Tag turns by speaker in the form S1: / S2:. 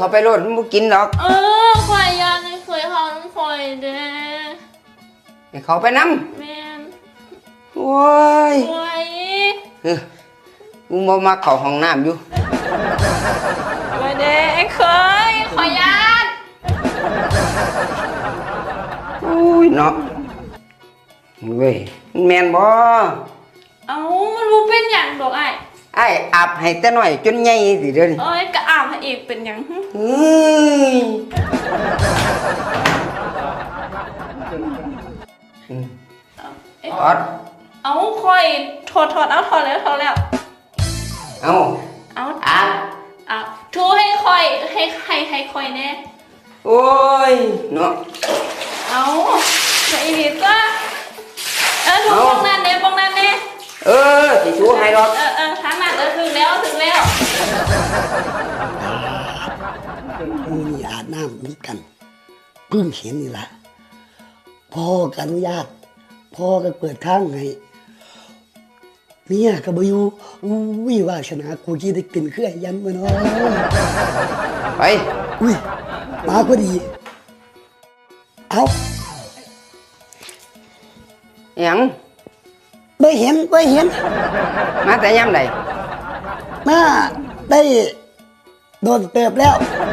S1: เขาไปโลดมันบ่กินหรอก
S2: เออข่อยยานไม่เคยเขาน้ำข่อยเด้
S1: ให้เขาไปนำ
S2: แม่น
S1: โอ้ย
S2: ข่อย
S1: เออกูบ่มาเข้าห้องน้ำอยู่
S2: ข่อยเด้เคยข่อยยาน
S1: โอ้ยเนาะเว้ยมันแม่นบ่
S2: เอ้ามันรู้เป็นอย่างดอกไอ้าย
S1: ไอ้อาบให้แต่น้อยจนใหญ่สิเด้อนี่
S2: เอ้ยกะอาบให้อีกเป็นอย่างหึ
S1: เฮ้ยอืม
S2: เอ๊ะ
S1: ถอด
S2: เอ้าข่อยถอดถอดเอาถอดแล้วถอดแล้ว
S1: เอา
S2: เอา
S1: อาบ
S2: อะทูให้ข่อยให้ให้ให้ข่อยแน่
S1: โอ้ยเนาะ
S2: เอาไปอีกก็เออถูก
S1: เอา
S2: บ้องนั่นเน่บ้องนั่นเน่
S1: เออสิชูให้หรอก
S2: เออเออทางนั้นเออถึงแล้วถึงแล้ว
S3: มือนี่อาบน้ำเหมือนกันเพิ่งเห็นนี่ละพ่อก็อนุญาตพ่อก็เปิดทางให้เมียก็บอยู่อุ้ยวาชนากูจีได้กินเครื่องยันมาเนาะ
S1: ไป
S3: อุ้ยมาพอดี เอา
S1: หยัง
S3: ไม่เห็นไม่เห็น
S1: มาแต่ยามใด
S3: มาได้โดนเติบแล้ว